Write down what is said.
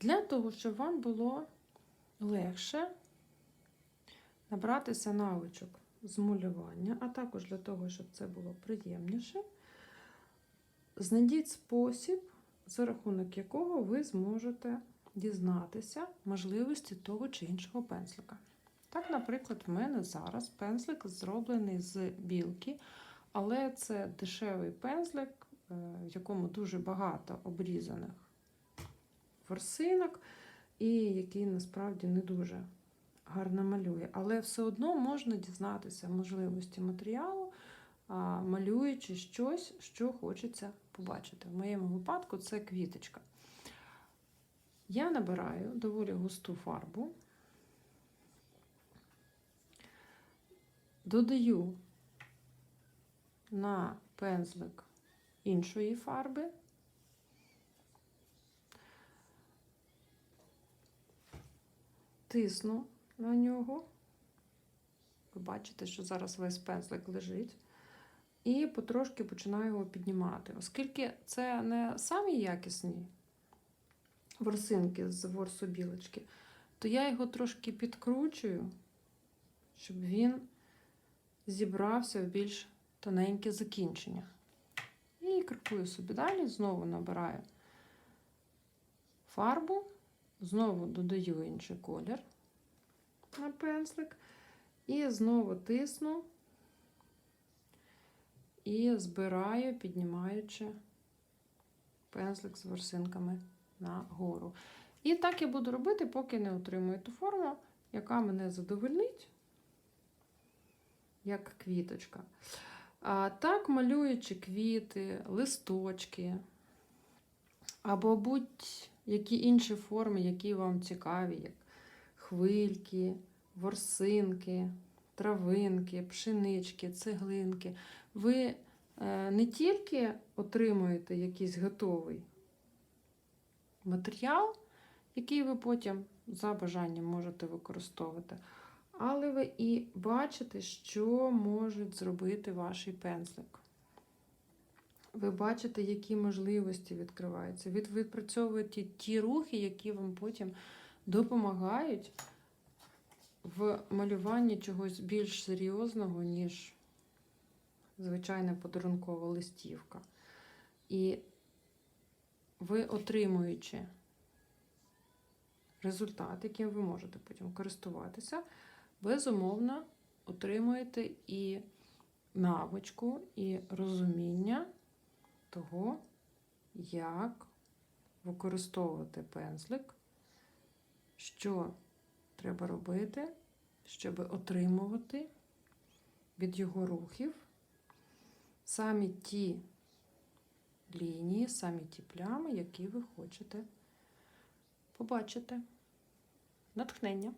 Для того, щоб вам було легше набратися навичок з малювання, а також для того, щоб це було приємніше, знайдіть спосіб, за рахунок якого ви зможете дізнатися можливості того чи іншого пензлика. Так, наприклад, в мене зараз пензлик зроблений з білки, але це дешевий пензлик, е, в якому дуже багато обрізаних ворсинок, і який насправді не дуже гарно малює. Але все одно можна дізнатися можливості матеріалу, малюючи щось, що хочеться побачити. В моєму випадку це квіточка. Я набираю доволі густу фарбу, додаю на пензлик іншої фарби. Тисну на нього. Ви бачите, що зараз весь пензлик лежить. І потрошки починаю його піднімати. Оскільки це не самі якісні ворсинки з ворсу білочки, то я його трошки підкручую, щоб він зібрався в більш тоненьке закінчення. І крокую собі далі, знову набираю фарбу, знову додаю інший колір на пензлик, і знову тисну і збираю, піднімаючи пензлик з ворсинками нагору. І так я буду робити, поки не отримую ту форму, яка мене задовольнить, як квіточка. А так, малюючи квіти, листочки, або будь-які інші форми, які вам цікаві, як хвильки, ворсинки, травинки, пшенички, цеглинки. Ви е, не тільки отримуєте якийсь готовий матеріал, який ви потім за бажанням можете використовувати, але ви і бачите, що можуть зробити ваш пензлик. Ви бачите, які можливості відкриваються. Ви відпрацьовуєте ті рухи, які вам потім допомагають в малюванні чогось більш серйозного, ніж звичайна подарункова листівка. І ви, отримуючи результат, яким ви можете потім користуватися, безумовно отримуєте і навичку, і розуміння того, як використовувати пензлик, що треба робити, щоб отримувати від його рухів самі ті лінії, самі ті плями, які ви хочете побачити. Натхнення.